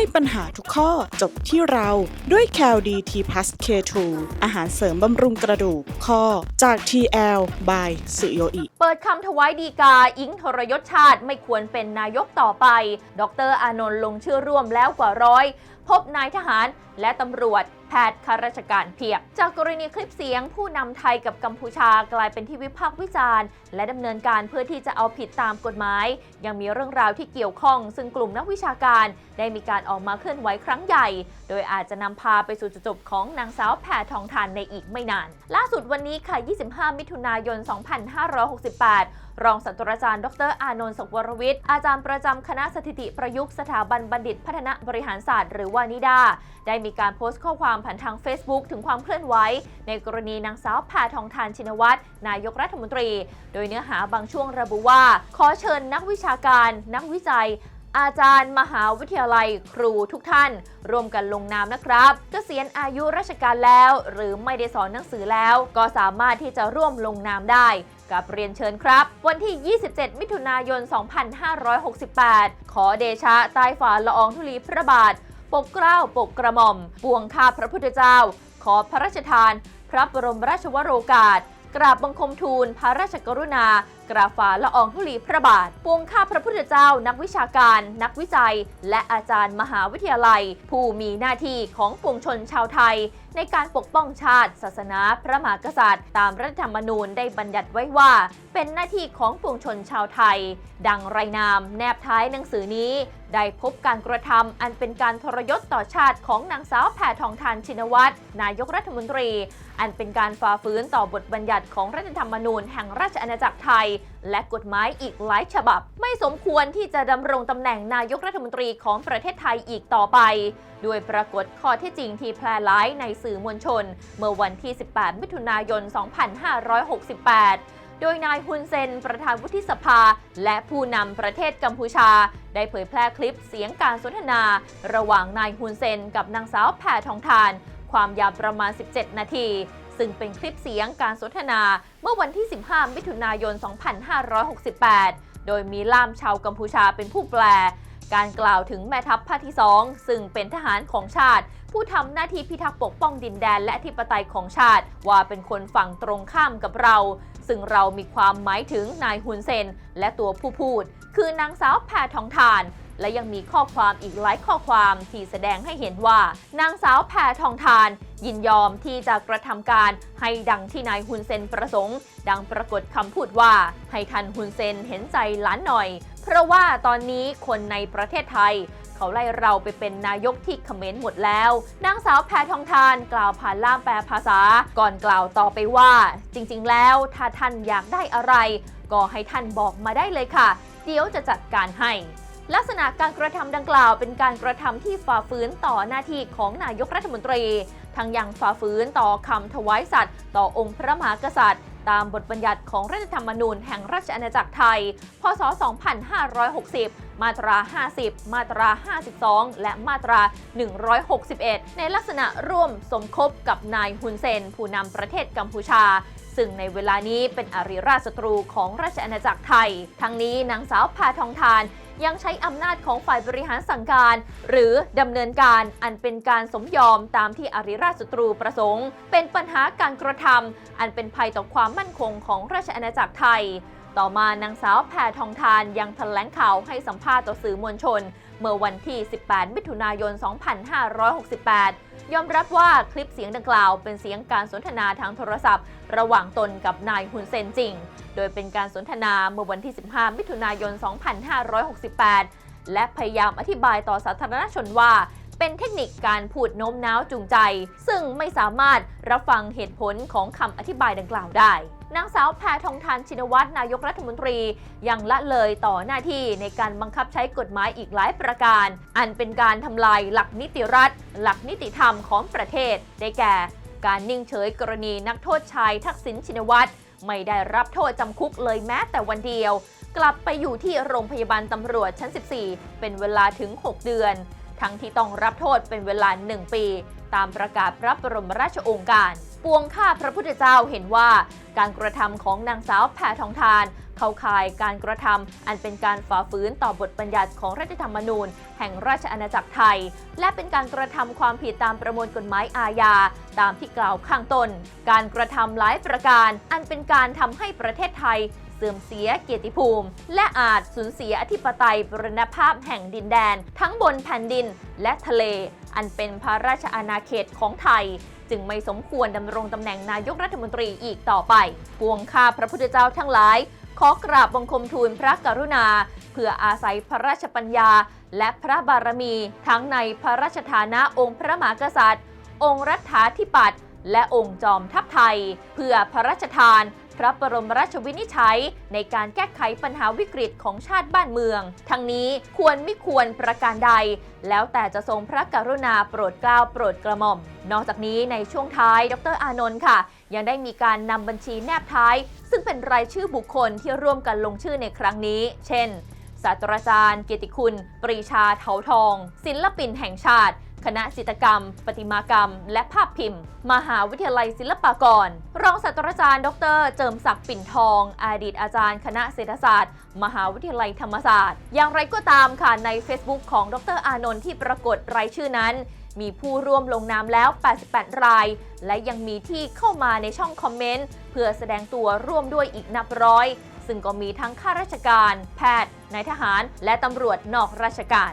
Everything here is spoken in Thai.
ให้ปัญหาทุกข้อจบที่เราด้วย c a l d t p l u s K2 อาหารเสริมบำรุงกระดูกข้อจาก TL by สุโยอิ เปิดคำถวายดีกา อิงทรยศชาติไม่ควรเป็นนายกต่อไป ดรอานนท์ลงชื่อร่วมแล้วกว่าร้อย พบนายทหารและตำรวจ แพทย์ข้าราชการเพียบ จากกรณีคลิปเสียง ผู้นำไทยกับกัมพูชากลายเป็นที่วิพากษ์วิจารณ์ และดำเนินการเพื่อที่จะเอาผิดตามกฎหมาย ยังมีเรื่องราวที่เกี่ยวข้อง ซึ่งกลุ่มนักวิชาการ ได้มีการออกมาเคลื่อนไหวครั้งใหญ่ โดยอาจจะนำพาไปสู่จุดจบของนางสาวแพทองทานในอีกไม่นาน ล่าสุดวันนี้ค่ะ 25 มิถุนายน 2568รองศาสตราจารย์ ดร อานนท์ศกวรวิทย์ อาจารย์ประจำคณะสถิติประยุกต์สถาบันบัณฑิตพัฒนาบริหารศาสตร์ หรือว่านิดา ได้มีการโพสต์ข้อความผ่านทาง Facebook ถึงความเคลื่อนไหวในกรณีนางสาวแพทองทานชินวัตรนายกรัฐมนตรี โดยเนื้อหาบางช่วงระบุว่า ขอเชิญนักวิชาการ นักวิจัยอาจารย์มหาวิทยาลัยครูทุกท่าน ร่วมกันลงนามนะครับเกษียณอายุราชการแล้ว หรือไม่ได้สอนหนังสือแล้ว ก็สามารถที่จะร่วมลงนามได้ กับเรียนเชิญครับ วันที่ 27 มิถุนายน 2568 ขอเดชะใต้ฝ่าละอองธุลีพระบาท ปกเกล้าปกกระหม่อมปวงข้าพระพุทธเจ้า ขอพระราชทาน พระบรมราชวโรกาส กราบบังคมทูลพระราชกรุณา กราบฝ่าละอองธุลีพระบาทปวงข้าพระพุทธเจ้า นักวิชาการ นักวิจัย และอาจารย์มหาวิทยาลัย ผู้มีหน้าที่ของปวงชนชาวไทย ในการปกป้องชาติ ศาสนา พระมหากษัตริย์ ตามรัฐธรรมนูญได้บัญญัติไว้ว่า เป็นหน้าที่ของปวงชนชาวไทย ดังไรายนามแนบท้ายหนังสือนี้ ได้พบการกระทำอันเป็นการทรยศต่อชาติของนางสาวแพทองทานชินวัตรนายกรัฐมนตรี อันเป็นการฝ่าฝืนต่อบทบัญญัติของรัฐธรรมนูญแห่งราชอาณาจักรไทยและกฎหมายอีกหลายฉบับ ไม่สมควรที่จะดำรงตำแหน่งนายกรัฐมนตรีของประเทศไทยอีกต่อไป ด้วยปรากฏข้อเท็จจริงที่แพร่หลายในสื่อมวลชน เมื่อวันที่ 18 มิถุนายน 2568โดยนายฮุนเซน ประธานวุฒิสภา และผู้นำประเทศกัมพูชา ได้เผยแพร่คลิปเสียงการสนทนา ระหว่างนายฮุนเซน กับนางสาวแพทองทาน ความยาวประมาณ 17 นาที ซึ่งเป็นคลิปเสียงการสนทนาเมื่อวันที่ 15 มิถุนายน 2568 โดยมีล่ามชาวกัมพูชาเป็นผู้แปล การกล่าวถึงแม่ทัพภาคที่ 2 ซึ่งเป็นทหารของชาติ ผู้ทำหน้าที่พิทักษ์ปกป้องดินแดนและธิปไตยของชาติ ว่าเป็นคนฝั่งตรงข้ามกับเรา ซึ่งเรามีความหมายถึงนายฮุนเซน และตัวผู้พูด คือนางสาวแพทองทาน และยังมีข้อความอีกหลายข้อความที่แสดงให้เห็นว่า นางสาวแพทองทาน ยินยอมที่จะกระทำการให้ดังที่นายฮุนเซนประสงค์ ดังปรากฏคำพูดว่า ให้ทันฮุนเซนเห็นใจหลานหน่อย เพราะว่าตอนนี้คนในประเทศไทยเขาไล่เราไปเป็นนายกที่เขมรหมดแล้ว นางสาวแพทองทานกล่าวผ่านล่ามแปลภาษา ก่อนกล่าวต่อไปว่า จริงๆ แล้วถ้าท่านอยากได้อะไร ก็ให้ท่านบอกมาได้เลยค่ะ เดี๋ยวจะจัดการให้ ลักษณะการกระทำดังกล่าวเป็นการกระทำที่ฝ่าฝืนต่อหน้าที่ของนายกรัฐมนตรี ทั้งยังฝ่าฝืนต่อคำถวายสัตย์ต่อองค์พระมหากษัตริย์ ตามบทบัญญัติของรัฐธรรมนูญแห่งราชอาณาจักรไทย พศ 2560 มาตรา 50 มาตรา 52 และมาตรา 161 ในลักษณะร่วมสมคบกับนายฮุนเซน ผู้นำประเทศกัมพูชาซึ่งในเวลานี้เป็นอริราชศัตรูของราชอาณาจักรไทย ทั้งนี้นางสาวพาทองทาน ยังใช้อำนาจของฝ่ายบริหารสั่งการ หรือดำเนินการอันเป็นการสมยอมตามที่อริราชศัตรูประสงค์ เป็นปัญหาการกระทำอันเป็นภัยต่อความมั่นคงของราชอาณาจักรไทย ต่อมานางสาวแพทองทานยังแถลงข่าวให้สัมภาษณ์ต่อสื่อมวลชน เมื่อวันที่ 18 มิถุนายน 2568 ยอมรับว่าคลิปเสียงดังกล่าวเป็นเสียงการสนทนาทางโทรศัพท์ ระหว่างตนกับนายฮุนเซนจริง โดยเป็นการสนทนาเมื่อวันที่ 15 มิถุนายน 2568 และพยายามอธิบายต่อสาธารณชนว่าเป็นเทคนิคการพูดโน้มน้าวจูงใจ ซึ่งไม่สามารถรับฟังเหตุผลของคำอธิบายดังกล่าวได้ นางสาวแพทองทานชินวัตรนายกรัฐมนตรี ยังละเลยต่อหน้าที่ในการบังคับใช้กฎหมายอีกหลายประการ อันเป็นการทำลายหลักนิติรัฐ หลักนิติธรรมของประเทศ ได้แก่ การนิ่งเฉยกรณีนักโทษชายทักษิณชินวัตรไม่ได้รับโทษจำคุกเลยแม้แต่วันเดียว กลับไปอยู่ที่โรงพยาบาลตำรวจชั้น 14 เป็นเวลาถึง 6 เดือน ทั้งที่ต้องรับโทษเป็นเวลา 1 ปี ตามประกาศพระบรมราชโองการ ปวงข้าพระพุทธเจ้าเห็นว่าการกระทำของนางสาวแพทองทาน เข้าข่ายการกระทำอันเป็นการฝ่าฝืนต่อบทบัญญัติของรัฐธรรมนูญ แห่งราชอาณาจักรไทย และเป็นการกระทำความผิดตามประมวลกฎหมายอาญาตามที่กล่าวข้างต้น การกระทำหลายประการ อันเป็นการทำให้ประเทศไทยเสื่อมเสียเกียรติภูมิ และอาจสูญเสียอธิปไตยบรณภาพแห่งดินแดน ทั้งบนแผ่นดินและทะเล อันเป็นพระราชอาณาเขตของไทย จึงไม่สมควรดำรงตำแหน่งนายกรัฐมนตรีอีกต่อไป ปวงข้าพระพุทธเจ้าทั้งหลาย ขอกราบบังคมทูลพระกรุณา เพื่ออาศัยพระราชปัญญา และพระบารมี ทั้งในพระราชฐานะองค์พระมหากษัตริย์ องค์รัฐาธิปัตย์และองค์จอมทัพไทย เพื่อพระราชทาน พระบรมราชวินิจฉัย ในการแก้ไขปัญหาวิกฤตของชาติบ้านเมือง ทั้งนี้ควรไม่ควรประการใด แล้วแต่จะทรงพระกรุณาโปรดเกล้าโปรดกระหม่อม นอกจากนี้ในช่วงท้ายดรอานนท์ค่ะ ยังได้มีการนำบัญชีแนบท้าย ซึ่งเป็นรายชื่อบุคคลที่ร่วมกันลงชื่อในครั้งนี้ เช่นศาสตราจารย์ เกียรติคุณ ปรีชาเถาทอง ศิลปินแห่งชาติ คณะจิตรกรรมประติมากรรม และภาพพิมพ์ มหาวิทยาลัยศิลปากร รองศาสตราจารย์ ดร เจิมศักดิ์ปิ่นทอง อดีตอาจารย์คณะเศรษฐศาสตร์ มหาวิทยาลัยธรรมศาสตร์ อย่างไรก็ตามค่ะใน Facebook ของดรอานนท์ที่ปรากฏรายชื่อนั้น มีผู้ร่วมลงนามแล้ว 88 ราย และยังมีที่เข้ามาในช่องคอมเมนต์เพื่อแสดงตัวร่วมด้วยอีกนับร้อย ซึ่งก็มีทั้งข้าราชการ แพทย์นายทหาร และตำรวจนอกราชการ